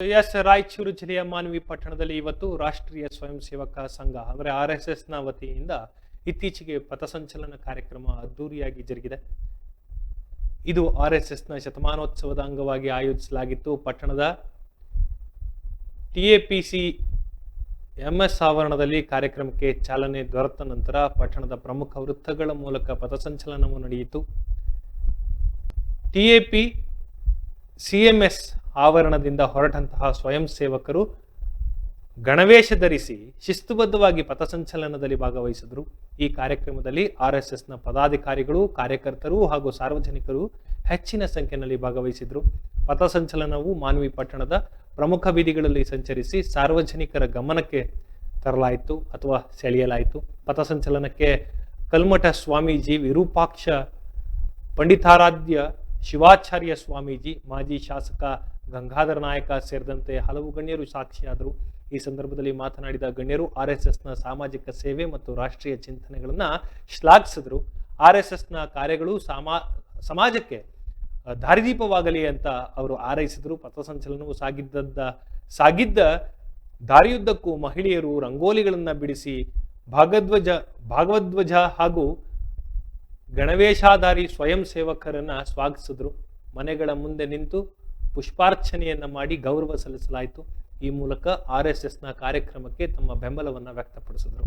S Raichur ಜಿಲ್ಲೆಯ ಮಾನವಿ ಪಟ್ಟಣದಲ್ಲಿ ಇವತ್ತು ರಾಷ್ಟ್ರೀಯ ಸ್ವಯಂ ಸೇವಕ ಸಂಘ, ಅಂದರೆ ಆರ್ ಎಸ್ ಎಸ್ನ ವತಿಯಿಂದ ಇತ್ತೀಚೆಗೆ ಪಥಸಂಚಲನ ಕಾರ್ಯಕ್ರಮ ಅದ್ದೂರಿಯಾಗಿ ಜರುಗಿದೆ. ಇದು ಆರ್ ಎಸ್ ಎಸ್ನ ಶತಮಾನೋತ್ಸವದ ಅಂಗವಾಗಿ ಆಯೋಜಿಸಲಾಗಿತ್ತು. ಪಟ್ಟಣದ ಟಿಎಪಿಸಿ ಎಂಎಸ್ ಆವರಣದಲ್ಲಿ ಕಾರ್ಯಕ್ರಮಕ್ಕೆ ಚಾಲನೆ ದೊರೆತ ನಂತರ ಪಟ್ಟಣದ ಪ್ರಮುಖ ವೃತ್ತಗಳ ಮೂಲಕ ಪಥಸಂಚಲನವು ನಡೆಯಿತು. ಟಿಎಪಿ ಸಿಎಂಎಸ್ ಆವರಣದಿಂದ ಹೊರಟಂತಹ ಸ್ವಯಂ ಸೇವಕರು ಗಣವೇಶ ಧರಿಸಿ ಶಿಸ್ತುಬದ್ಧವಾಗಿ ಪಥಸಂಚಲನದಲ್ಲಿ ಭಾಗವಹಿಸಿದರು. ಈ ಕಾರ್ಯಕ್ರಮದಲ್ಲಿ ಆರ್ ಎಸ್ ಎಸ್ನ ಪದಾಧಿಕಾರಿಗಳು, ಕಾರ್ಯಕರ್ತರು ಹಾಗೂ ಸಾರ್ವಜನಿಕರು ಹೆಚ್ಚಿನ ಸಂಖ್ಯೆಯಲ್ಲಿ ಭಾಗವಹಿಸಿದರು. ಪಥಸಂಚಲನವು ಮಾನವಿ ಪಟ್ಟಣದ ಪ್ರಮುಖ ಬೀದಿಗಳಲ್ಲಿ ಸಂಚರಿಸಿ ಸಾರ್ವಜನಿಕರ ಗಮನಕ್ಕೆ ತರಲಾಯಿತು ಅಥವಾ ಸೆಳೆಯಲಾಯಿತು. ಪಥಸಂಚಲನಕ್ಕೆ ಕಲ್ಮಠ ಸ್ವಾಮೀಜಿ ವಿರೂಪಾಕ್ಷ, ಪಂಡಿತಾರಾಧ್ಯ ಶಿವಾಚಾರ್ಯ ಸ್ವಾಮೀಜಿ, ಮಾಜಿ ಶಾಸಕ ಗಂಗಾಧರ ನಾಯಕ ಸೇರಿದಂತೆ ಹಲವು ಗಣ್ಯರು ಸಾಕ್ಷಿಯಾದರು. ಈ ಸಂದರ್ಭದಲ್ಲಿ ಮಾತನಾಡಿದ ಗಣ್ಯರು ಆರ್ ಎಸ್ ಎಸ್ನ ಸಾಮಾಜಿಕ ಸೇವೆ ಮತ್ತು ರಾಷ್ಟ್ರೀಯ ಚಿಂತನೆಗಳನ್ನು ಶ್ಲಾಘಿಸಿದರು. ಆರ್ ಎಸ್ ಎಸ್ನ ಕಾರ್ಯಗಳು ಸಾಮಾ, ಸಮಾಜಕ್ಕೆ ದಾರಿದೀಪವಾಗಲಿ ಅಂತ ಅವರು ಹಾರೈಸಿದರು. ಪಥಸಂಚಲನವು ಸಾಗಿದ್ದ ಸಾಗಿದ್ದ ದಾರಿಯುದ್ದಕ್ಕೂ ಮಹಿಳೆಯರು ರಂಗೋಲಿಗಳನ್ನು ಬಿಡಿಸಿ ಭಾಗಧ್ವಜ, ಭಾಗವಧ್ವಜ ಹಾಗೂ ಗಣವೇಶಾಧಾರಿ ಸ್ವಯಂ ಸೇವಕರನ್ನು ಸ್ವಾಗತಿಸಿದ್ರು. ಮನೆಗಳ ಮುಂದೆ ನಿಂತು ಪುಷ್ಪಾರ್ಚನೆಯನ್ನ ಮಾಡಿ ಗೌರವ ಸಲ್ಲಿಸಲಾಯಿತು. ಈ ಮೂಲಕ ಆರ್ ಎಸ್ ಎಸ್ನ ಕಾರ್ಯಕ್ರಮಕ್ಕೆ ತಮ್ಮ ಬೆಂಬಲವನ್ನು ವ್ಯಕ್ತಪಡಿಸಿದರು.